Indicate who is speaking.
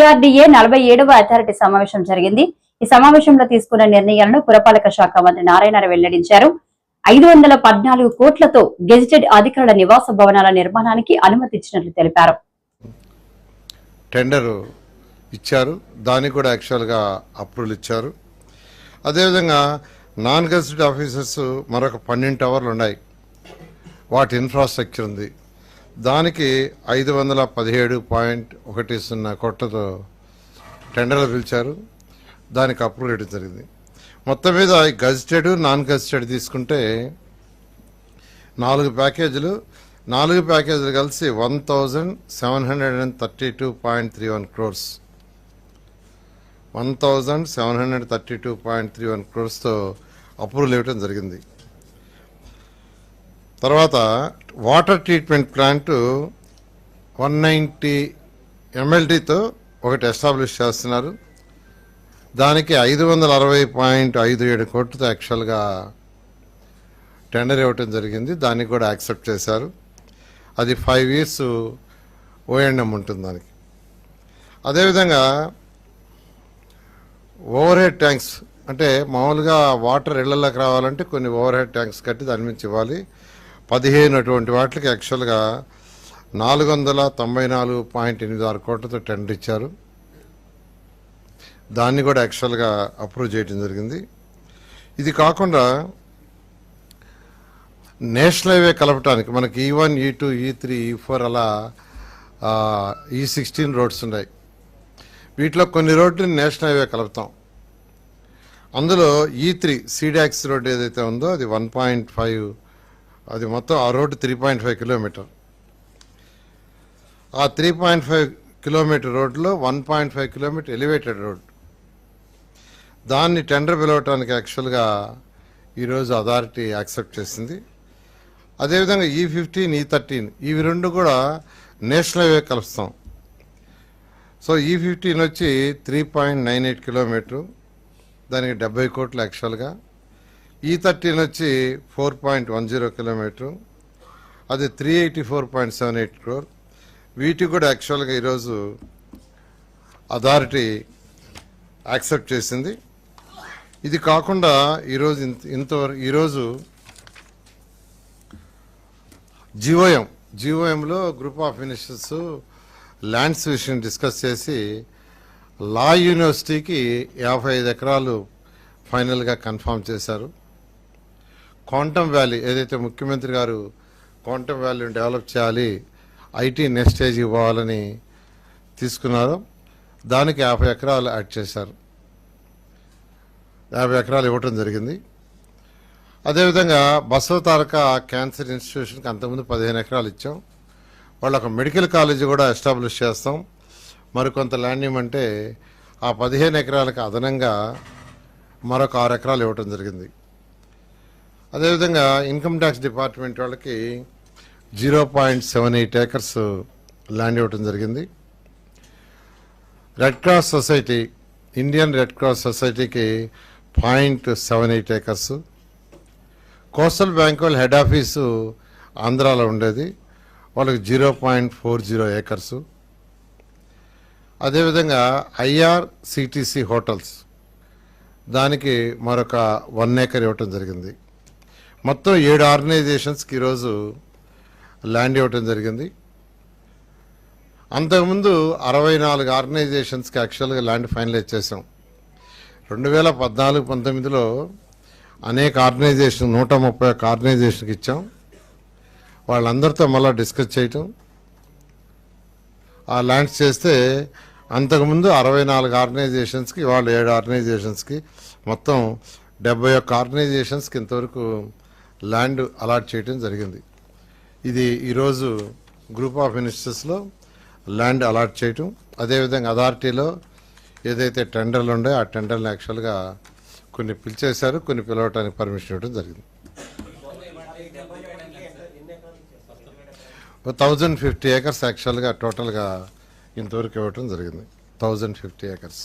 Speaker 1: DRDA నలభై ఏడవ authority సమావేశం జరిగింది. ఈ సమావేశంలో తీసుకున్న నిర్ణయాలను పురపాలక శాఖ మంత్రి నారాయణ వెల్లడించారు. ఐదు వందల పద్నాలుగు కోట్లతో గెజిటెడ్ అధికారుల నివాస భవనాల నిర్మాణానికి అనుమతిచ్చినట్లు తెలిపారు.
Speaker 2: టెండర్ ఇచ్చారు. దానికి కూడా యాక్చువల్గా అప్రూవల్ ఇచ్చారు. అదేవిధంగా నాన్ గెజిటెడ్ ఆఫీసర్స్ మరొక పన్నెండు టవర్లు ఉన్నాయి. వాటి ఇన్ఫ్రాస్ట్రక్చర్ ఉంది. దానికి ఐదు వందల పదిహేడు పాయింట్ ఒకటి సున్నా కోట్లతో టెండర్లు పిలిచారు. దానికి అప్రూవల్ ఇవ్వడం జరిగింది. మొత్తం మీద గజిటెడ్ నాన్ గజిటెడ్ తీసుకుంటే నాలుగు ప్యాకేజీలు నాలుగు ప్యాకేజీలు కలిసి one thousand seven hundred and thirty two point three one crores. One thousand seven hundred thirty two point three one క్రోర్స్తో approval ఇవ్వడం జరిగింది. తర్వాత water treatment plant one ninety ఎంఎల్టీతో ఒకటి ఎస్టాబ్లిష్ చేస్తున్నారు. దానికి ఐదు వందల అరవై పాయింట్ ఐదు ఏడు కోట్లతో యాక్చువల్గా టెండర్ ఇవ్వటం జరిగింది. దానికి కూడా యాక్సెప్ట్ చేశారు. అది ఫైవ్ ఇయర్స్ ఓఎన్ఎం ఉంటుంది దానికి. అదేవిధంగా ఓవర్ హెడ్ ట్యాంక్స్ అంటే మామూలుగా వాటర్ ఇళ్ళలోకి రావాలంటే కొన్ని ఓవర్ హెడ్ ట్యాంక్స్ కట్టి దాని నుంచి ఇవ్వాలి. పదిహేను అటువంటి వాటికి యాక్చువల్గా నాలుగు వందల తొంభై నాలుగు పాయింట్ ఎనిమిది ఆరు కోట్లతో టెండర్ ఇచ్చారు. దాన్ని కూడా యాక్చువల్గా అప్రూవ్ చేయడం జరిగింది. ఇది కాకుండా నేషనల్ హైవే కలపటానికి మనకి ఈ వన్ ఈ టూ ఈ త్రీ ఈ ఫోర్ అలా ఈ సిక్స్టీన్ e రోడ్స్ ఉన్నాయి. వీటిలో కొన్ని రోడ్లు నేషనల్ హైవే కలుపుతాం. అందులో ఈ త్రీ సీడాక్స్ రోడ్ ఏదైతే ఉందో అది వన్ పాయింట్ ఫైవ్ అది మొత్తం ఆ road three point five kilometre ఆ త్రీ పాయింట్ ఫైవ్ కిలోమీటర్ రోడ్లో one point five kilometre elevated road దాన్ని టెండర్ పిలవటానికి యాక్చువల్గా ఈరోజు అథారిటీ యాక్సెప్ట్ చేసింది. అదేవిధంగా ఈ ఫిఫ్టీన్ ఈ థర్టీన్ ఇవి రెండు కూడా నేషనల్ హైవే కలుస్తాం. సో ఈ ఫిఫ్టీన్ వచ్చి three point nine eight kilometre దానికి డెబ్బై కోట్లు యాక్చువల్గా E ఈ థర్టీన్ వచ్చి four point one zero kilometre. అది three eighty four point seven eight crore వీటి కూడా యాక్చువల్గా ఈరోజు అథారిటీ యాక్సెప్ట్ చేసింది. ఇది కాకుండా ఈరోజు ఇంత ఇంతవరకు ఈరోజు జిఓఎం జిఓఎంలో గ్రూప్ ఆఫ్ మినిస్టర్స్ ల్యాండ్స్ విషయం డిస్కస్ చేసి లా యూనివర్సిటీకి యాభై ఐదు ఎకరాలు ఫైనల్గా కన్ఫర్మ్ చేశారు. క్వాంటమ్ వ్యాలీ ఏదైతే ముఖ్యమంత్రి గారు క్వాంటమ్ వ్యాలీని డెవలప్ చేయాలి ఐటీ నెక్స్ట్ స్టేజ్కి పోవాలని తీసుకున్నారో దానికి యాభై ఎకరాలు యాడ్ చేశారు. యాభై ఎకరాలు ఇవ్వటం జరిగింది. అదేవిధంగా బసవ తారక క్యాన్సర్ ఇన్స్టిట్యూషన్కి అంతకుముందు పదిహేను ఎకరాలు ఇచ్చాం. వాళ్ళు ఒక మెడికల్ కాలేజీ కూడా ఎస్టాబ్లిష్ చేస్తాం. మరికొంత ల్యాండ్ ఇవ్వమంటే ఆ పదిహేను ఎకరాలకు అదనంగా మరొక ఆరు ఎకరాలు ఇవ్వటం జరిగింది. అదేవిధంగా ఇన్కమ్ ట్యాక్స్ డిపార్ట్మెంట్ వాళ్ళకి zero point seven eight acres land ఇవ్వటం జరిగింది. Red cross society Indian red cross సొసైటీకి point seven eight acres. Coastal bank వాళ్ళ హెడ్ ఆఫీసు ఆంధ్రాలో ఉండేది. వాళ్ళకి zero point four zero acres. అదేవిధంగా ఐఆర్సిటీసీ హోటల్స్ దానికి మరొక వన్ ఏకర్ ఇవ్వటం జరిగింది. మొత్తం ఏడు ఆర్గనైజేషన్స్కి ఈరోజు ల్యాండ్ ఇవ్వటం జరిగింది. అంతకుముందు అరవై నాలుగు ఆర్గనైజేషన్స్కి యాక్చువల్గా ల్యాండ్ ఫైనలైజ్ చేసాం రెండు వేల పద్నాలుగు పంతొమ్మిదిలో అనేక ఆర్గనైజేషన్ నూట ముప్పై ఒక్క ఆర్గనైజేషన్కి ఇచ్చాం. వాళ్ళందరితో మళ్ళీ డిస్కస్ చేయటం. ఆ ల్యాండ్స్ చేస్తే అంతకుముందు అరవై నాలుగు ఆర్గనైజేషన్స్కి వాళ్ళు ఏడు ఆర్గనైజేషన్స్కి మొత్తం డెబ్బై ఒక్క ఆర్గనైజేషన్స్కి ఇంతవరకు ల్యాండ్ అలాట్ చేయడం జరిగింది. ఇది ఈరోజు గ్రూప్ ఆఫ్ మినిస్టర్స్లో ల్యాండ్ అలాట్ చేయటం. అదేవిధంగా అథారిటీలో ఏదైతే టెండర్లు ఉన్నాయో ఆ టెండర్లు యాక్చువల్గా కొన్ని పిలిచేశారు కొన్ని పిలవటానికి పర్మిషన్ ఇవ్వడం జరిగింది. థౌజండ్ ఫిఫ్టీ ఏకర్స్ యాక్చువల్గా టోటల్గా ఇంతవరకు ఇవ్వటం జరిగింది. Thousand fifty acres.